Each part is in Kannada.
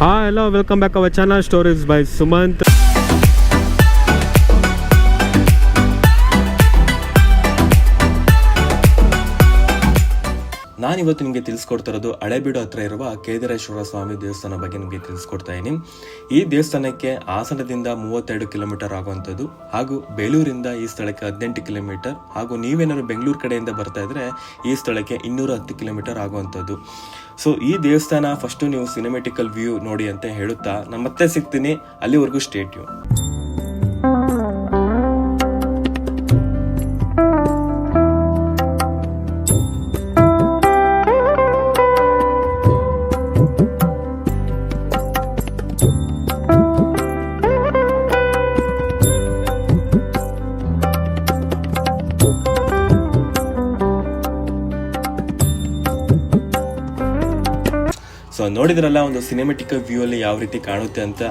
Hi, hello, welcome back to our channel Stories by Sumant. ನಾನಿವತ್ತು ನಿಮಗೆ ತಿಳಿಸ್ಕೊಡ್ತಾ ಇರೋದು ಹಳೆಬೀಡು ಹತ್ರ ಇರುವ ಕೇದಾರೇಶ್ವರ ಸ್ವಾಮಿ ದೇವಸ್ಥಾನ ಬಗ್ಗೆ ನಿಮಗೆ ತಿಳಿಸ್ಕೊಡ್ತಾ ಇದ್ದೀನಿ. ಈ ದೇವಸ್ಥಾನಕ್ಕೆ ಹಾಸನದಿಂದ ಮೂವತ್ತೆರಡು ಕಿಲೋಮೀಟರ್ ಆಗುವಂಥದ್ದು ಹಾಗೂ ಬೇಲೂರಿಂದ ಈ ಸ್ಥಳಕ್ಕೆ ಹದಿನೆಂಟು ಕಿಲೋಮೀಟರ್ ಹಾಗೂ ನೀವೇನಾದ್ರು ಬೆಂಗಳೂರು ಕಡೆಯಿಂದ ಬರ್ತಾ ಇದ್ರೆ ಈ ಸ್ಥಳಕ್ಕೆ ಇನ್ನೂರ ಹತ್ತು ಕಿಲೋಮೀಟರ್ ಆಗುವಂಥದ್ದು. ಸೊ ಈ ದೇವಸ್ಥಾನ ಫಸ್ಟು ನೀವು ಸಿನಿಮೆಟಿಕಲ್ ವ್ಯೂ ನೋಡಿ ಅಂತ ಹೇಳುತ್ತಾ ನಾನು ಮತ್ತೆ ಸಿಗ್ತೀನಿ. ಅಲ್ಲಿವರೆಗೂ ಸ್ಟೇಟ್ಯೂ Thank you. ಸೊ ನೋಡಿದ್ರಲ್ಲ, ಒಂದು ಸಿನಿಮೆಟಿಕ್ ವ್ಯೂ ಅಲ್ಲಿ ಯಾವ ರೀತಿ ಕಾಣುತ್ತೆ ಅಂತ.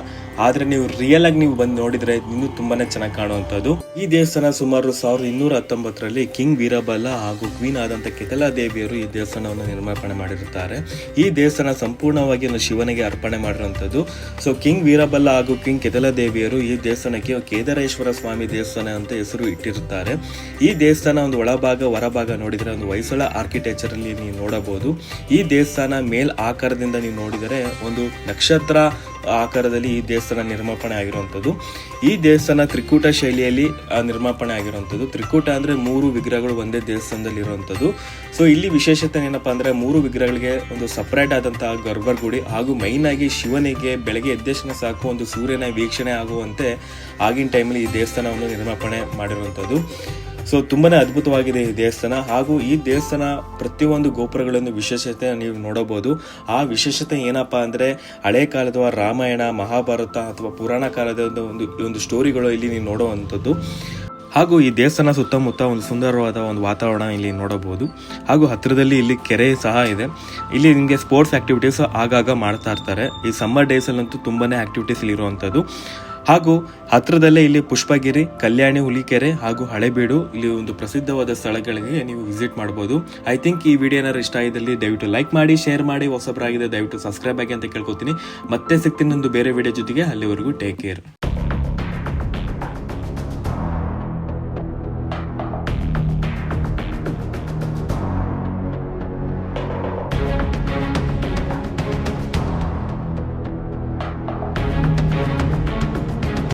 ಆದ್ರೆ ನೀವು ರಿಯಲ್ ಆಗಿ ನೀವು ಬಂದು ನೋಡಿದ್ರೆ ಇನ್ನೂ ತುಂಬಾನೇ ಚೆನ್ನಾಗಿ ಕಾಣುವಂತದ್ದು ಈ ದೇವಸ್ಥಾನ ಸುಮಾರು ಸಾವಿರದ ಇನ್ನೂರ ಹತ್ತೊಂಬತ್ತರಲ್ಲಿ ಕಿಂಗ್ ವೀರಬಲ್ಲ ಹಾಗೂ ಕ್ವೀನ್ ಆದಂತ ಕೆತಲಾ ದೇವಿಯರು ಈ ದೇವಸ್ಥಾನವನ್ನು ನಿರ್ಮಾಪಣೆ ಮಾಡಿರುತ್ತಾರೆ. ಈ ದೇವಸ್ಥಾನ ಸಂಪೂರ್ಣವಾಗಿ ಒಂದು ಶಿವನಿಗೆ ಅರ್ಪಣೆ ಮಾಡಿರುವಂತದ್ದು ಸೊ ಕಿಂಗ್ ವೀರಬಲ್ಲ ಹಾಗೂ ಕಿಂಗ್ ಕೆತಲಾ ದೇವಿಯರು ಈ ದೇವಸ್ಥಾನಕ್ಕೆ ಕೇದಾರೇಶ್ವರ ಸ್ವಾಮಿ ದೇವಸ್ಥಾನ ಅಂತ ಹೆಸರು ಇಟ್ಟಿರುತ್ತಾರೆ. ಈ ದೇವಸ್ಥಾನ ಒಂದು ಒಳಭಾಗ, ಹೊರಭಾಗ ನೋಡಿದ್ರೆ ಒಂದು ಹೊಯ್ಸಳ ಆರ್ಕಿಟೆಕ್ಚರ್ ಅಲ್ಲಿ ನೀವು ನೋಡಬಹುದು. ಈ ದೇವಸ್ಥಾನ ಮೇಲ್ ಆಕಾರದಿಂದ ನೀವು ನೋಡಿದರೆ ಒಂದು ನಕ್ಷತ್ರ ಆಕಾರದಲ್ಲಿ ಈ ದೇವಸ್ಥಾನ ನಿರ್ಮಾಪಣೆ ಆಗಿರುವಂಥದ್ದು. ಈ ದೇವಸ್ಥಾನ ತ್ರಿಕೂಟ ಶೈಲಿಯಲ್ಲಿ ನಿರ್ಮಾಪಣೆ ಆಗಿರುವಂಥದ್ದು. ತ್ರಿಕೂಟ ಅಂದ್ರೆ ಮೂರು ವಿಗ್ರಹಗಳು ಒಂದೇ ದೇವಸ್ಥಾನದಲ್ಲಿ ಇರುವಂಥದ್ದು. ಸೊ ಇಲ್ಲಿ ವಿಶೇಷತೆ ಏನಪ್ಪಾ ಅಂದ್ರೆ ಮೂರು ವಿಗ್ರಹಗಳಿಗೆ ಒಂದು ಸಪ್ರೇಟ್ ಆದಂತಹ ಗರ್ಭಗುಡಿ ಹಾಗೂ ಮೈನ್ ಆಗಿ ಶಿವನಿಗೆ ಬೆಳಗ್ಗೆ ಎದ್ದೇಶನ ಸಾಕು, ಒಂದು ಸೂರ್ಯನ ವೀಕ್ಷಣೆ ಆಗುವಂತೆ ಆಗಿನ ಟೈಮಲ್ಲಿ ಈ ದೇವಸ್ಥಾನವನ್ನು ನಿರ್ಮಾಪಣೆ ಮಾಡಿರುವಂಥದ್ದು. ಸೊ ತುಂಬಾನೇ ಅದ್ಭುತವಾಗಿದೆ ಈ ದೇವಸ್ಥಾನ. ಹಾಗೂ ಈ ದೇವಸ್ಥಾನ ಪ್ರತಿಯೊಂದು ಗೋಪುರಗಳನ್ನು ವಿಶೇಷತೆ ನೀವು ನೋಡಬಹುದು. ಆ ವಿಶೇಷತೆ ಏನಪ್ಪಾ ಅಂದ್ರೆ, ಹಳೆ ಕಾಲದ ರಾಮಾಯಣ, ಮಹಾಭಾರತ ಅಥವಾ ಪುರಾಣ ಕಾಲದ ಒಂದು ಒಂದು ಸ್ಟೋರಿಗಳು ಇಲ್ಲಿ ನೀವು ನೋಡುವಂಥದ್ದು. ಹಾಗೂ ಈ ದೇವಸ್ಥಾನ ಸುತ್ತಮುತ್ತ ಒಂದು ಸುಂದರವಾದ ಒಂದು ವಾತಾವರಣ ಇಲ್ಲಿ ನೋಡಬಹುದು. ಹಾಗೂ ಹತ್ತಿರದಲ್ಲಿ ಇಲ್ಲಿ ಕೆರೆ ಸಹ ಇದೆ. ಇಲ್ಲಿ ನಿಮಗೆ ಸ್ಪೋರ್ಟ್ಸ್ ಆಕ್ಟಿವಿಟೀಸ್ ಆಗಾಗ ಮಾಡ್ತಾ ಇರ್ತಾರೆ. ಈ ಸಮ್ಮರ್ ಡೇಸ್ ಅಲ್ಲಂತೂ ತುಂಬಾನೇ ಆಕ್ಟಿವಿಟೀಸ್ ಇರುವಂಥದ್ದು. ಹಾಗೂ ಹತ್ರದಲ್ಲೇ ಇಲ್ಲಿ ಪುಷ್ಪಗಿರಿ, ಕಲ್ಯಾಣಿ ಹುಲಿಕೆರೆ ಹಾಗೂ ಹಳೆಬೀಡು ಇಲ್ಲಿ ಒಂದು ಪ್ರಸಿದ್ಧವಾದ ಸ್ಥಳಗಳಿಗೆ ನೀವು ವಿಸಿಟ್ ಮಾಡಬಹುದು ಐ ಥಿಂಕ್ ಈ ವಿಡಿಯೋ ಏನಾದ್ರು ಇಷ್ಟ ಆಗಿದ್ದಲ್ಲಿ ದಯವಿಟ್ಟು ಲೈಕ್ ಮಾಡಿ ಶೇರ್ ಮಾಡಿ ಹೊಸಬರಾಗಿದೆ ದಯವಿಟ್ಟು ಸಬ್ಸ್ಕ್ರೈಬ್ ಆಗಿ ಅಂತ ಕೇಳ್ಕೊತೀನಿ. ಮತ್ತೆ ಸಿಗ್ತೀನಿ ಒಂದು ಬೇರೆ ವಿಡಿಯೋ ಜೊತೆಗೆ. ಅಲ್ಲಿವರೆಗೂ ಟೇಕ್ ಕೇರ್